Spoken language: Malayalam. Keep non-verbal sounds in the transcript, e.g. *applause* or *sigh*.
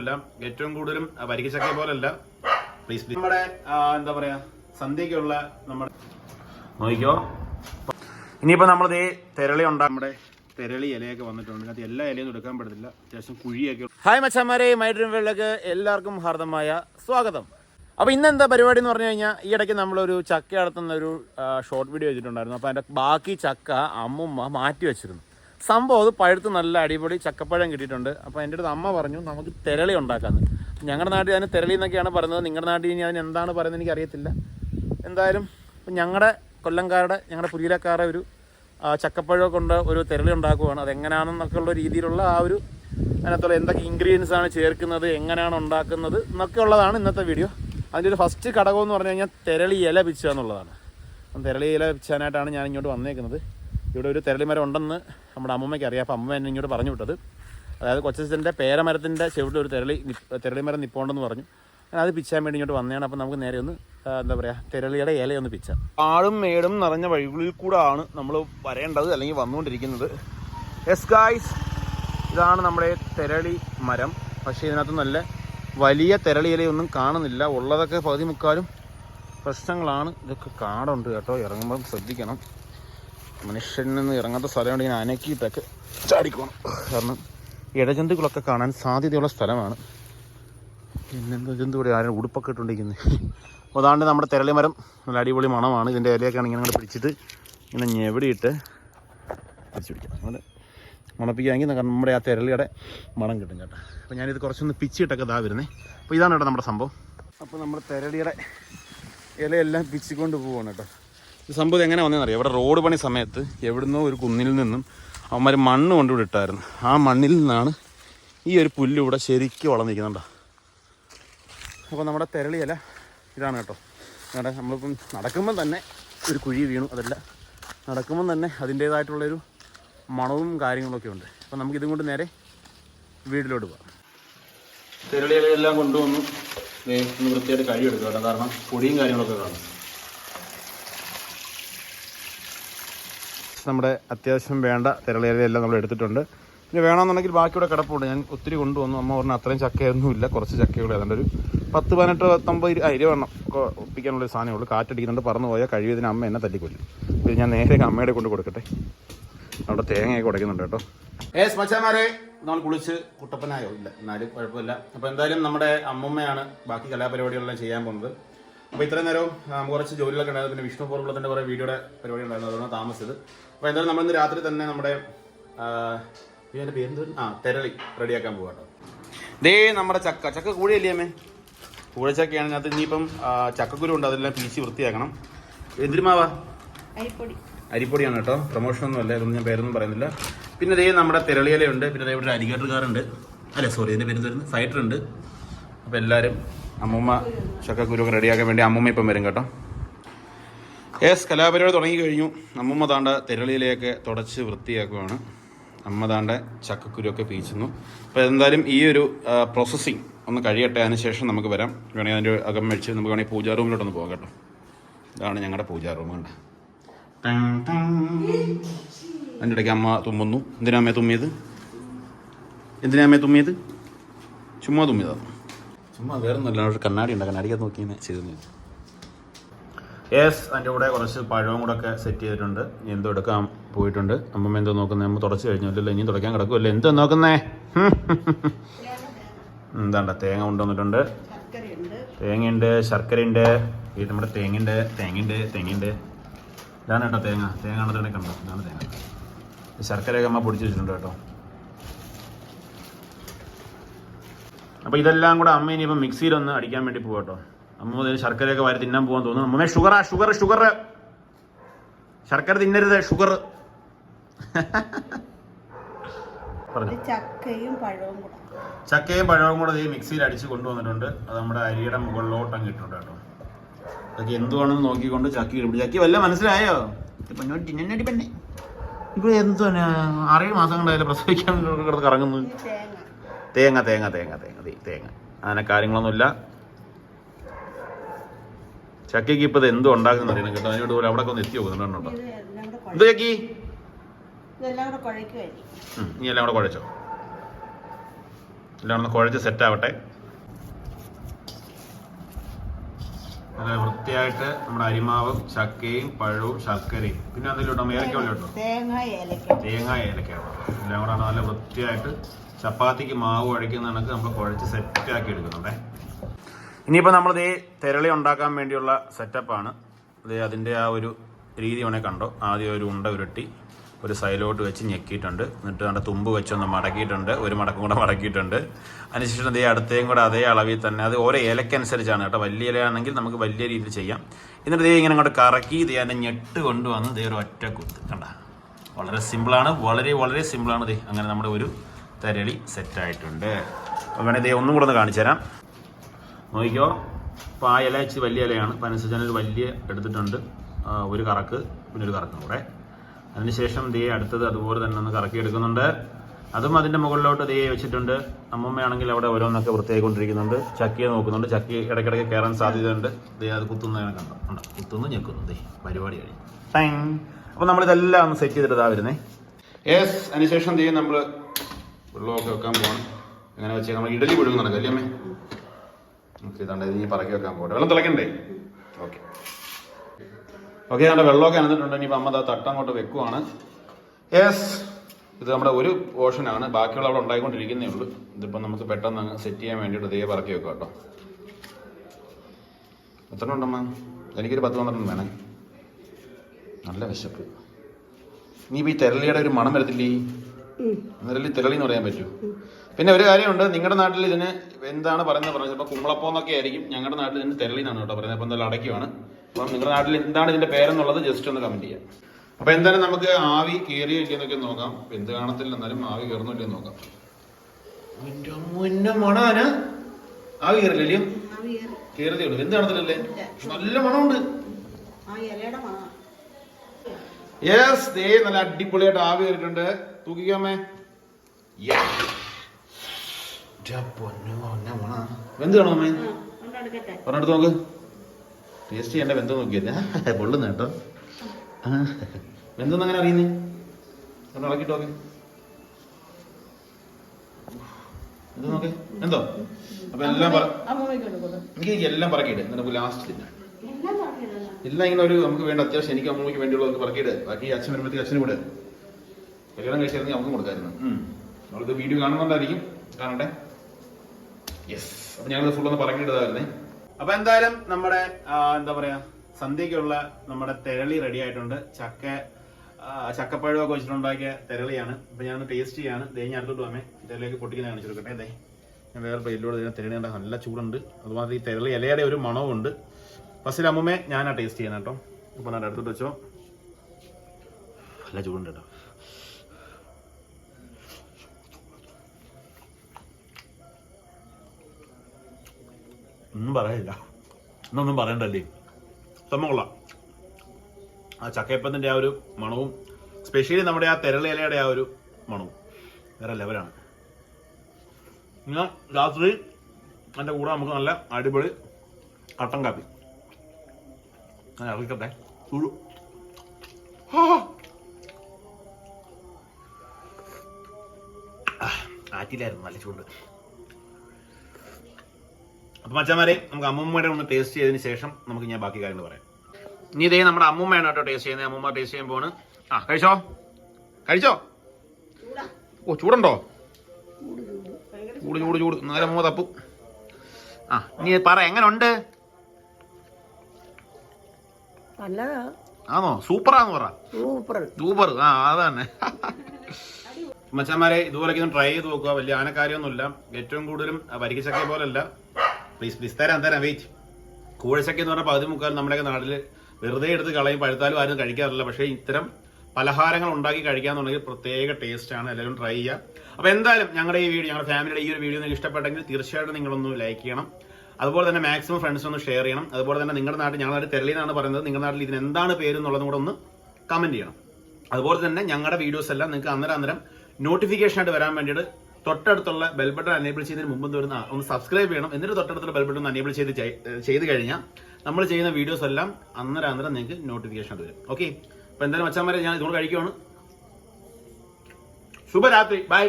എല്ലാം ഏറ്റവും കൂടുതലും വരിക്കച്ചക്ക പോലല്ല പ്ലീസ് നമ്മുടെ എന്താ പറയാ സന്ധ്യക്കുള്ള നമ്മുടെ നോക്കിക്കോ. ഇനിയിപ്പോ നമ്മളിത് തെരളി ഉണ്ടാകും നമ്മുടെ തെരളി ഇലയൊക്കെ വന്നിട്ടുണ്ട്. അതിനകത്ത് എല്ലാ ഇലയൊന്നും എടുക്കാൻ പറ്റത്തില്ല. അത്യാവശ്യം കുഴിയൊക്കെ ഹായ് മച്ചന്മാരെ. മൈഡ്രീം വേൾഡിലേക്ക് എല്ലാവർക്കും ഹാർദമായ സ്വാഗതം. അപ്പോൾ ഇന്ന് എന്താ പരിപാടി എന്ന് പറഞ്ഞു കഴിഞ്ഞാൽ ഈ ഇടയ്ക്ക് നമ്മളൊരു ചക്ക നടത്തുന്ന ഒരു ഷോർട്ട് വീഡിയോ വെച്ചിട്ടുണ്ടായിരുന്നു. അപ്പോൾ അതിന്റെ ബാക്കി ചക്ക അമ്മുമ്മ മാറ്റി വെച്ചിരുന്നു. സംഭവം അത് പഴുത്ത് നല്ല അടിപൊളി ചക്കപ്പഴം കിട്ടിയിട്ടുണ്ട്. അപ്പോൾ എന്റെ അടുത്ത് അമ്മ പറഞ്ഞു നമുക്ക് തിരളി ഉണ്ടാക്കാമെന്ന് ഞങ്ങളുടെ നാട്ടിൽ അതിന് തിരളി എന്നൊക്കെയാണ് പറയുന്നത്. നിങ്ങളുടെ നാട്ടിൽ ഇനി അതിന് എന്താണ് പറയുന്നത് എനിക്ക് അറിയത്തില്ല എന്തായാലും ഞങ്ങളുടെ കൊല്ലംകാരുടെ ഞങ്ങളുടെ പുരിയിലക്കാരുടെ ഒരു ചക്കപ്പഴം കൊണ്ട് ഒരു തിരളി ഉണ്ടാക്കുവാണ്. അതെങ്ങനെയാണെന്നൊക്കെ ഉള്ള രീതിയിലുള്ള ആ ഒരു അതിനകത്തുള്ള എന്തൊക്കെ ഇൻഗ്രീഡിയൻസ് ആണ് ചേർക്കുന്നത് എങ്ങനെയാണ് ഉണ്ടാക്കുന്നത് എന്നൊക്കെ ഉള്ളതാണ് ഇന്നത്തെ വീഡിയോ അതിന്റെ ഒരു ഫസ്റ്റ് ഘടകം എന്ന് പറഞ്ഞു കഴിഞ്ഞാൽ തിരളി ഇല പിച്ചുക എന്നുള്ളതാണ് തെരളി ഇല പിച്ചാനായിട്ടാണ് ഞാൻ ഇങ്ങോട്ട് വന്നേക്കുന്നത്. ഇവിടെ ഒരു തെരളിമരം ഉണ്ടെന്ന് നമ്മുടെ അമ്മമ്മയ്ക്ക് അറിയാം. അപ്പം അമ്മ എന്നെ ഇങ്ങോട്ട് പറഞ്ഞു വിട്ടത്. അതായത് കൊച്ചച്ഛന്റെ പേരമരത്തിന്റെ ചെവിട്ടിൽ ഒരു തെരളി തെരളിമരം തെരളി മരം നിപ്പോണ്ടെന്ന് പറഞ്ഞു. ഞാൻ അത് പിച്ചാൻ വേണ്ടി ഇങ്ങോട്ട് വന്നതാണ്. അപ്പം നമുക്ക് നേരെ ഒന്ന് എന്താ പറയുക തെരളിയുടെ ഇലയൊന്ന് പിച്ച. ആളും മേടും നിറഞ്ഞ വഴികളിൽ കൂടെ ആണ് നമ്മൾ വരേണ്ടത് അല്ലെങ്കിൽ വന്നുകൊണ്ടിരിക്കുന്നത്. എസ് ഗായ്സ് ഇതാണ് നമ്മുടെ തെരളി മരം. പക്ഷേ ഇതിനകത്ത് നല്ല വലിയ തെരളി ഇലയൊന്നും കാണുന്നില്ല. ഉള്ളതൊക്കെ പകുതി മുക്കാലും പ്രശ്നങ്ങളാണ്. ഇതൊക്കെ കാടുണ്ട് കേട്ടോ. ഇറങ്ങുമ്പം ശ്രദ്ധിക്കണം. മനുഷ്യനിൽ നിന്ന് ഇറങ്ങാത്ത സ്ഥലമാണ് ഇങ്ങനെ അനക്കിയിട്ടൊക്കെ ചാടിക്കണം. കാരണം ഇടജന്തുക്കളൊക്കെ കാണാൻ സാധ്യതയുള്ള സ്ഥലമാണ്. പിന്നെന്താ ജന്തു ഇവിടെ ആരും ഉടുപ്പൊക്കെ ഇട്ടുണ്ടിരിക്കുന്നത് അപ്പോൾ അതാണ്ട് നമ്മുടെ തെരളി മരം. നല്ല അടിപൊളി മണമാണ്. ഇതിന്റെ ഇലയൊക്കെയാണ് ഇങ്ങനെ അങ്ങനെ പിടിച്ചിട്ട് ഇങ്ങനെ ഞെവിടിയിട്ട് പിടിച്ചു പിടിക്കാം. അങ്ങനെ മണപ്പിക്കുകയാണെങ്കിൽ നമ്മുടെ ആ തെരളിയുടെ മണം കിട്ടും കേട്ടോ. അപ്പോൾ ഞാനിത് കുറച്ചൊന്ന് പിച്ചിട്ടൊക്കെ ഇതാ വരുന്നത് അപ്പോൾ ഇതാണ് കേട്ടോ നമ്മുടെ സംഭവം. അപ്പോൾ നമ്മുടെ തെരളിയുടെ ഇലയെല്ലാം പിച്ചിക്കൊണ്ട് പോവാണ് കേട്ടോ. സംഭവം എങ്ങനെ വന്നതെന്നറിയാം ഇവിടെ റോഡ് പണി സമയത്ത് എവിടുന്നോ ഒരു കുന്നിൽ നിന്നും അവന്മാർ മണ്ണ് കൊണ്ടിവിടെ ഇട്ടായിരുന്നു. ആ മണ്ണിൽ നിന്നാണ് ഈ ഒരു പുല്ല് ഇവിടെ ശരിക്കും വളർന്നിരിക്കുന്നുണ്ടോ അപ്പോൾ നമ്മുടെ തെരളി ഇതാണ് കേട്ടോ. അവിടെ നമ്മളിപ്പം നടക്കുമ്പം തന്നെ ഒരു കുഴി വീണു അതല്ല. നടക്കുമ്പം തന്നെ അതിന്റേതായിട്ടുള്ളൊരു മണവും കാര്യങ്ങളൊക്കെ ഉണ്ട്. അപ്പോൾ നമുക്കിതും കൊണ്ട് നേരെ വീട്ടിലോട്ട് പോകാം തെരളി ഇലയെല്ലാം കൊണ്ടുവന്നു വൃത്തിയായിട്ട് കഴിയെടുക്കുക കേട്ടോ കാരണം പൊടിയും കാര്യങ്ങളൊക്കെ കാണും. നമ്മുടെ അത്യാവശ്യം വേണ്ട തിരളേരയെല്ലാം നമ്മൾ എടുത്തിട്ടുണ്ട്. പിന്നെ വേണമെന്നുണ്ടെങ്കിൽ ബാക്കിയുടെ കിടപ്പുണ്ട്. ഞാൻ ഒത്തിരി കൊണ്ടുവന്നു. അമ്മ പറഞ്ഞ അത്രയും ചക്കയൊന്നുമില്ല. കുറച്ച് ചക്കകൾ ഏതാണ്ട് ഒരു പത്ത് പതിനെട്ട് പത്തൊമ്പത് ആ, ഇരുപതെണ്ണം ഒക്കെ ഒപ്പിക്കാനുള്ള സാധനമേ ഉള്ളൂ. കാറ്റടിക്കുന്നുണ്ട്. പറന്നു പോയാൽ കഴിവതിന് അമ്മ എന്നെ തല്ലിക്കൊല്ലും. ഇത് ഞാൻ നേരെ അമ്മയുടെ കൊണ്ട് കൊടുക്കട്ടെ. അവിടെ തേങ്ങയൊക്കെ ഉടയ്ക്കുന്നുണ്ട് കേട്ടോ. ഏ സ്മച്ചാമാരെ നമ്മൾ കുളിച്ച് കുട്ടപ്പനായോ? ഇല്ല എന്നാലും കുഴപ്പമില്ല. അപ്പോൾ എന്തായാലും നമ്മുടെ അമ്മമ്മയാണ് ബാക്കി കലാപരിപാടികളെല്ലാം ചെയ്യാൻ പോകുന്നത്. അപ്പോൾ ഇത്രയും നേരം കുറച്ച് ജോലികളൊക്കെ ഉണ്ടായിരുന്നു. പിന്നെ വിഷ്ണു പൂർവത്തിന്റെ കുറേ വീഡിയോയുടെ പരിപാടി ഉണ്ടായിരുന്നു. അതുകൊണ്ട് താമസിച്ചത്. അപ്പോൾ എന്തായാലും നമ്മളിന്ന് രാത്രി തന്നെ നമ്മുടെ ഇതിന്റെ പേര് ആ തെരളി റെഡിയാക്കാൻ പോകാം കേട്ടോ ദേ നമ്മുടെ ചക്ക. ചക്ക കൂടിയല്ലേ അമ്മേ? കൂഴച്ചക്കയാണ് അതിനകത്ത് ഇനിയിപ്പം ചക്കക്കുരു ഉണ്ട്. അതെല്ലാം പീച്ചി വൃത്തിയാക്കണം. എന്തിരുമാവാ അരിപ്പൊടി. അരിപ്പൊടിയാണ് കേട്ടോ പ്രൊമോഷൻ ഒന്നും അല്ല ഇതൊന്നും ഞാൻ പേരൊന്നും പറയുന്നില്ല. പിന്നെ ദേ നമ്മുടെ തിരളിയിലുണ്ട് പിന്നെ ദേ ഇവിടെ അരികേട്ടുകാരുണ്ട്. അല്ല സോറി ഇതിന്റെ പേര് തരുന്നത് ഫൈറ്റർ ഉണ്ട് അപ്പോൾ എല്ലാവരും അമ്മൂമ്മ ചക്കക്കുരുവൊക്കെ റെഡിയാക്കാൻ വേണ്ടി അമ്മൂമ്മ ഇപ്പം വരും കേട്ടോ. യെസ് കലാപരിപാടി തുടങ്ങി കഴിഞ്ഞു. അമ്മൂമ്മ താണ്ട തിരളിയിലേക്ക് തുടച്ച് വൃത്തിയാക്കുവാണ്. അമ്മ താണ്ട ചക്കക്കുരുവൊക്കെ പീച്ചുന്നു. അപ്പോൾ എന്തായാലും ഈ ഒരു പ്രോസസ്സിങ് ഒന്ന് കഴിയട്ടെ അതിന് ശേഷം നമുക്ക് വരാം. വേണമെങ്കിൽ അതിന്റെ അകം മേടിച്ച് നമുക്ക് വേണമെങ്കിൽ പൂജാ റൂമിലോട്ടൊന്ന് പോകാം കേട്ടോ. ഇതാണ് ഞങ്ങളുടെ പൂജാ റൂം കണ്ട? അതിന്റെ ഇടയ്ക്ക് അമ്മ തുമ്മുന്നു. എന്തിനാ അമ്മയെ തുമ്മിയത്? എന്തിനാ അമ്മയെ തുമ്മിയത്? ചുമ്മാ തുമ്മിയതാണ് ചുമ്മാ വേറെ നല്ല കണ്ണാടി ഉണ്ട്. കണ്ണാടിക്കകത്ത് നോക്കി ചെയ്തെന്ന് ചെയ്തു യെസ് അതിന്റെ കൂടെ കുറച്ച് പഴവും കൂടെ ഒക്കെ സെറ്റ് ചെയ്തിട്ടുണ്ട്. ഇനി എന്തോ എടുക്കാൻ പോയിട്ടുണ്ട്. അമ്മമ്മ എന്തോ നോക്കുന്നത് അമ്മ തുടച്ച് കഴിഞ്ഞല്ലോ ഇനി തുടയ്ക്കാൻ കിടക്കുമല്ലോ എന്തോ നോക്കുന്നേ? *laughs* എന്താണ്ട തേങ്ങ കൊണ്ടുവന്നിട്ടുണ്ട്. തേങ്ങയുണ്ട് ശർക്കരയുണ്ട്. ഈ നമ്മുടെ തേങ്ങയുണ്ട് തേങ്ങയുണ്ട് തേങ്ങയുണ്ട്. ഇതാണ് കേട്ടോ തേങ്ങ. തേങ്ങ ആണെന്ന് കണ്ടോ ഇതാണ് തേങ്ങ. ശർക്കരയൊക്കെ അമ്മ പൊടിച്ച് വെച്ചിട്ടുണ്ട് കേട്ടോ. അപ്പോൾ ഇതെല്ലാം കൂടെ അമ്മ ഇനിയിപ്പോൾ മിക്സിയിലൊന്ന് അടിക്കാൻ വേണ്ടി പോകാം കേട്ടോ. അമ്മ മുതൽ ശർക്കരയൊക്കെ വാരി തിന്നാൻ പോകാൻ തോന്നുന്നു. അമ്മേ ഷുഗറാ ഷുഗർ ഷുഗർ ശർക്കര തിന്നരുത് ഷുഗർ *laughs* ചക്കയും പഴവും കൂടെ. ചക്കയും പഴവും കൂടെ ഈ മിക്സിയിൽ അടിച്ച് കൊണ്ടുവന്നിട്ടുണ്ട്. അത് നമ്മുടെ അരിയുടെ മുകളിലോട്ട് അങ്ങ് ഇട്ടുണ്ട് കേട്ടോ. അതൊക്കെ എന്തുവാണെന്ന് നോക്കിക്കൊണ്ട് ചക്കി ഇടും. ചക്കി വല്ല മനസ്സിലായോ? ഇപ്പൊ ഞാൻ തിന്നടി പെണ്ണെ. ഇപ്പൊ എന്തുവാണ്? ആറേഴ് മാസം കൊണ്ടായാലും പ്രസവിക്കാൻ കിടന്ന് കറങ്ങുന്നു? തേങ്ങ. തേങ്ങ തേങ്ങ തേങ്ങ തേങ്ങ. അങ്ങനെ കാര്യങ്ങളൊന്നുമില്ല. ചക്കയ്ക്ക് ഇപ്പൊ എന്തോ ഉണ്ടാക്കുന്ന അറിയണം കേട്ടോ. അതിനോട് പോലെ അവിടെ ഒന്ന് എത്തി നോക്കുന്നുണ്ടോ എന്ത് ചക്കി നീ എല്ലാം കൂടെ കുഴച്ചോ? എല്ലാം ഒന്ന് കുഴച്ച് സെറ്റ് ആവട്ടെ. നല്ല വൃത്തിയായിട്ട് നമ്മുടെ അരിമാവും ചക്കയും പഴവും ശർക്കരയും. പിന്നെ എന്തെങ്കിലും ഏലക്ക കേട്ടോ തേങ്ങ ഏലക്ക. തേങ്ങ ഏലക്ക. എല്ലാം കൂടെ നല്ല വൃത്തിയായിട്ട് ചപ്പാത്തിക്ക് മാവ് കുഴക്കുന്ന കണക്ക് നമ്മൾ കുഴച്ച് സെറ്റാക്കി എടുക്കുന്നുണ്ടേ. ഇനിയിപ്പോൾ നമ്മൾ ഇതേ തെരളി ഉണ്ടാക്കാൻ വേണ്ടിയുള്ള സെറ്റപ്പാണ് ഇത് അതിന്റെ ആ ഒരു രീതി വേണേൽ കണ്ടോ. ആദ്യം ഒരു ഉണ്ട ഉരുട്ടി ഒരു സൈലോട്ട് വെച്ച് ഞെക്കിയിട്ടുണ്ട്. എന്നിട്ട് നമ്മുടെ തുമ്പ് വെച്ചൊന്ന് മടക്കിയിട്ടുണ്ട്. ഒരു മടക്കും കൂടെ മടക്കിയിട്ടുണ്ട്. അതിനുശേഷം ഇതേ അടുത്തേയും കൂടെ അതേ അളവിൽ തന്നെ അത് ഓരോ ഇലക്കനുസരിച്ചാണ് കേട്ടോ. വലിയ ഇലയാണെങ്കിൽ നമുക്ക് വലിയ രീതിയിൽ ചെയ്യാം. എന്നിട്ട് ഇതേ ഇങ്ങനെ അങ്ങോട്ട് കറക്കി ഇതേ അതിന്റെ ഞെട്ട് കൊണ്ടുവന്ന് ഇതേ ഒരു ഒറ്റ കുത്ത്. കണ്ട? വളരെ സിമ്പിളാണ്. വളരെ വളരെ സിമ്പിളാണ് ഇതേ അങ്ങനെ നമ്മുടെ ഒരു തരളി സെറ്റായിട്ടുണ്ട് അപ്പോൾ വേണേൽ ഇതേ ഒന്നും കൂടെ ഒന്ന് കാണിച്ചു തരാം നോക്കിക്കോ. അപ്പോൾ ആ ഇല ഇച്ചിരി വലിയ ഇലയാണ്. അപ്പോൾ ഒരു വലിയ എടുത്തിട്ടുണ്ട്. ഒരു കറക്ക് പിന്നെ ഒരു കറക്കും കൂടെ. അതിനുശേഷം ദേ അടുത്തത് അതുപോലെ തന്നെ ഒന്ന് കറക്കി എടുക്കുന്നുണ്ട്. അതും അതിന്റെ മുകളിലോട്ട് ദേ വെച്ചിട്ടുണ്ട്. അമ്മമ്മയാണെങ്കിൽ അവിടെ ഓരോന്നൊക്കെ വൃത്തിയായിക്കൊണ്ടിരിക്കുന്നുണ്ട് ചക്കിയെ നോക്കുന്നുണ്ട്. ചക്കി ഇടയ്ക്കിടയ്ക്ക് കയറാൻ സാധ്യതയുണ്ട്. ദേ അത് കുത്തുന്നതിനെ കണ്ടോ? കണ്ടോ? കുത്തുന്നു ഞെക്കുന്നു. ദേ പരിപാടി കഴിഞ്ഞു. ടൈം. അപ്പോൾ നമ്മളിതെല്ലാം ഒന്ന് സെറ്റ് ചെയ്തിട്ട് വരുന്നേ. യെസ് അതിനുശേഷം ദേ നമ്മൾ വെള്ളമൊക്കെ വെക്കാൻ പോകണം അങ്ങനെ വെച്ചാൽ നമ്മൾ ഇഡലി പുഴുങ്ങുന്നുണ്ട് കല്യമ്മേ ഓക്കെ ഇതാണ്ട് ഇനി പറക്കി വെക്കാൻ പോകട്ടെ വെള്ളം തിളക്കണ്ടേ? ഓക്കെ ഓക്കെ നമ്മുടെ വെള്ളമൊക്കെ അനന്നിട്ടുണ്ട്. ഇനിയിപ്പോൾ അമ്മ തട്ട അങ്ങോട്ട് വെക്കുവാണ്. യെസ് ഇത് നമ്മുടെ ഒരു പോർഷനാണ് ബാക്കിയുള്ള അവിടെ ഉണ്ടായിക്കൊണ്ടിരിക്കുന്നേ ഉള്ളൂ. ഇതിപ്പോൾ നമുക്ക് പെട്ടെന്ന് അങ്ങ് സെറ്റ് ചെയ്യാൻ വേണ്ടിയിട്ട് ഇതേ പറക്കി വെക്കാം കേട്ടോ. എത്ര ഉണ്ടമ്മ? എനിക്കൊരു പത്ത് പന്ത്രണ്ട് വേണേ. നല്ല വിശപ്പ്. ഇനിയിപ്പോൾ ഈ തിരളിയുടെ ഒരു മണം വരത്തില്ലേ? തെരളി തെരളി എന്ന് പറയാൻ പറ്റൂ പിന്നെ ഒരു കാര്യമുണ്ട് നിങ്ങളുടെ നാട്ടിൽ ഇതിന് എന്താണ് പറയുന്നത് പറഞ്ഞത്? ഇപ്പോൾ കുമ്പളപ്പം എന്നൊക്കെ ആയിരിക്കും ഞങ്ങളുടെ നാട്ടിൽ ഇതിന് തെരളി എന്നാണ് കേട്ടോ പറയുന്നത്. അപ്പോൾ എന്തായാലും അടയ്ക്കുവാണ്. അപ്പം നിങ്ങളുടെ നാട്ടിൽ എന്താണ് ഇതിന്റെ പേരെന്നുള്ളത് ജസ്റ്റ് ഒന്ന് കമന്റ് ചെയ്യാം. അപ്പൊ എന്തായാലും നമുക്ക് ആവി കയറിയോ ഇല്ലെന്നൊക്കെ നോക്കാം. എന്ത് കാണത്തില്ല എന്നാലും ആവി കയറുന്നു ഇല്ലെന്ന് നോക്കാം. മണാന ആവി കയറില്ലല്ലോ കയറിയതേ ഉള്ളൂ. എന്ത് കാണത്തില്ലല്ലേ? നല്ല മണമുണ്ട്. യെസ് ദേ നല്ല അടിപൊളിയായിട്ട് ആവി കയറിയിട്ടുണ്ട് തൂക്കിക്കാമേ വെന്ത് കാണോ അമ്മേ? പറഞ്ഞെടുത്ത് നോക്ക്. ടേസ്റ്റ് ചെയ്യണ്ട വെന്ത് നോക്കിയല്ല പൊള്ളുന്ന കേട്ടോ. വെന്തെന്ന് അങ്ങനെ അറിയുന്നേ? ഒന്ന് ഇളക്കിട്ട് നോക്ക്. എന്ത് നോക്ക്. എന്തോ? അപ്പൊ എല്ലാം എനിക്ക് എല്ലാം പറക്കിയിട്ട് എന്നിട്ട് ലാസ്റ്റ് എല്ലാം ഇങ്ങനെ ഒരു നമുക്ക് വേണ്ട. അത്യാവശ്യം എനിക്ക് അമ്മയ്ക്ക് വേണ്ടിയുള്ളത് പറക്കിയിട്ട് ബാക്കി അച്ഛൻ വരുമ്പോഴത്തേക്ക് അച്ഛനും കൂടെ. കല്യാണം കഴിച്ചായിരുന്നെങ്കിൽ നമുക്ക് കൊടുക്കായിരുന്നു. നമ്മളിത് വീഡിയോ കാണുന്നുണ്ടായിരിക്കും കാണട്ടെ. യെസ് അപ്പൊ ഞങ്ങൾ ഫുൾ ഒന്ന് പറക്കിയിട്ടതായിരുന്നേ. അപ്പൊ എന്തായാലും നമ്മുടെ എന്താ പറയാ സന്ധ്യക്കുള്ള നമ്മുടെ തെരളി റെഡി ആയിട്ടുണ്ട്. ചക്ക ചക്കപ്പഴമൊക്കെ വെച്ചിട്ടുണ്ടാക്കിയ തെരളിയാണ്. അപ്പൊ ഞാൻ ടേസ്റ്റ് ചെയ്യാണ്. ദേ ഞാൻ അടുത്തോട്ട് പോകാമേ തെരളിയൊക്കെ പൊട്ടിക്കുന്ന കാണിച്ചു ദേ ഞാൻ വേറെ പ്ലേറ്റിലൂടെ ഇതിനെ തെരളി നല്ല ചൂടുണ്ട്. അതുമാതിരി ഈ തെരളി ഇലയുടെ ഒരു മണവുമുണ്ട്. ഫസ്റ്റിൽ അമ്മുമ്മേ ഞാനാ ടേസ്റ്റ് ചെയ്യുന്നത് കേട്ടോ. അപ്പൊ ഞാൻ അടുത്തോട്ട് വെച്ചോ. നല്ല ചൂടുണ്ട് കേട്ടോ. ഒന്നും പറയില്ല. എന്നൊന്നും പറയണ്ടല്ലേ? സംഭവം ആ ചക്കയപ്പത്തിന്റെ ആ ഒരു മണവും സ്പെഷ്യലി നമ്മുടെ ആ തെരളയിലയുടെ ആ ഒരു മണവും. വേറെ ലെവലാണ് ഇന്ന് രാത്രി എന്റെ കൂടെ നമുക്ക് നല്ല അടിപൊളി കട്ടൻ കാപ്പി. ഞാൻ ഇറക്കട്ടെ. ചൂടു. ആറ്റിലായിരുന്നു നല്ല ചൂട്. അപ്പൊ മച്ചന്മാരെ നമുക്ക് അമ്മൂമ്മയുടെ ഒന്ന് ടേസ്റ്റ് ചെയ്തതിന് ശേഷം നമുക്ക് ഞാൻ ബാക്കി കാര്യങ്ങൾ പറയാം. ഇനി ഇതേ നമ്മുടെ അമ്മൂമ്മയാണ് കേട്ടോ ടേസ്റ്റ് ചെയ്യുന്നത്. അമ്മൂമ്മ ടേസ്റ്റ് ചെയ്യാൻ പോണ് ആ കഴിച്ചോ? കഴിച്ചോ? ഓ ചൂടുണ്ടോ? ചൂട് ചൂട് ചൂട്. നേരെ അമ്മൂമ്മ തപ്പു. ആ നീ പറ എങ്ങനെ ഉണ്ട് ആണോ സൂപ്പറാന്ന് പറ. സൂപ്പർ. സൂപ്പർ. ആ അതന്നെ തന്നെ. മച്ചന്മാരെ ഇതുപോലൊക്കെ ഒന്ന് ട്രൈ ചെയ്ത് നോക്കുക. വലിയ ആനക്കാര്യമൊന്നുമില്ല ഏറ്റവും കൂടുതലും വരിക്കച്ചക്ക പോലല്ല. പ്ലീസ് പ്ലീസ് തരാം തരാം വെയിറ്റ്. കൂഴച്ചക്ക എന്ന് പറഞ്ഞാൽ പകുതി മുക്കാൽ നമ്മുടെയൊക്കെ നാട്ടിൽ വെറുതെ എടുത്ത് കളയും പഴുത്താലും ആരും കഴിക്കാറില്ല. പക്ഷേ ഇത്തരം പലഹാരങ്ങൾ ഉണ്ടാക്കി കഴിക്കാന്നുണ്ടെങ്കിൽ പ്രത്യേക ടേസ്റ്റ് ആണ്. എല്ലാവരും ട്രൈ ചെയ്യുക. അപ്പോൾ എന്തായാലും ഞങ്ങളുടെ ഈ വീഡിയോ ഞങ്ങളുടെ ഫാമിലിയുടെ ഈ ഒരു വീഡിയോ നിങ്ങൾക്ക് ഇഷ്ടപ്പെട്ടെങ്കിൽ തീർച്ചയായിട്ടും നിങ്ങളൊന്ന് ലൈക്ക് ചെയ്യണം. അതുപോലെ തന്നെ മാക്സിമം ഫ്രണ്ട്സ് ഒന്ന് ഷെയർ ചെയ്യണം. അതുപോലെ തന്നെ നിങ്ങളുടെ നാട്ടിൽ ഞങ്ങളുടെ നാട്ടിൽ തെരളി എന്നാണ് പറയുന്നത്. നിങ്ങളുടെ നാട്ടിൽ ഇതിന് എന്താണ് പേര് എന്നുള്ളതും കൂടെ ഒന്ന് കമന്റ് ചെയ്യണം. അതുപോലെ തന്നെ ഞങ്ങളുടെ വീഡിയോസ് എല്ലാം നിങ്ങൾക്ക് അന്നേരം അന്നേരം നോട്ടിഫിക്കേഷൻ ആയിട്ട് വരാൻ വേണ്ടിയിട്ട് തൊട്ടടുത്തുള്ള ബെൽ ബട്ടൺ അനേബിൾ ചെയ്തതിന് മുമ്പ് വരുന്ന ഒന്ന് സബ്സ്ക്രൈബ് ചെയ്യണം. എന്നിട്ട് തൊട്ടടുത്തുള്ള ബെൽ ബട്ടൺ അനേബിൾ ചെയ്ത് ചെയ്ത് കഴിഞ്ഞാൽ നമ്മൾ ചെയ്യുന്ന വീഡിയോസ് എല്ലാം അന്നേരം അന്നേരം നിങ്ങൾക്ക് നോട്ടിഫിക്കേഷൻ വരും. ഓക്കെ അപ്പൊ എന്തായാലും മച്ചാന്മാരെ ഞാൻ ഇതുകൊണ്ട് കഴിക്കുവാണ്. ശുഭരാത്രി. ബൈ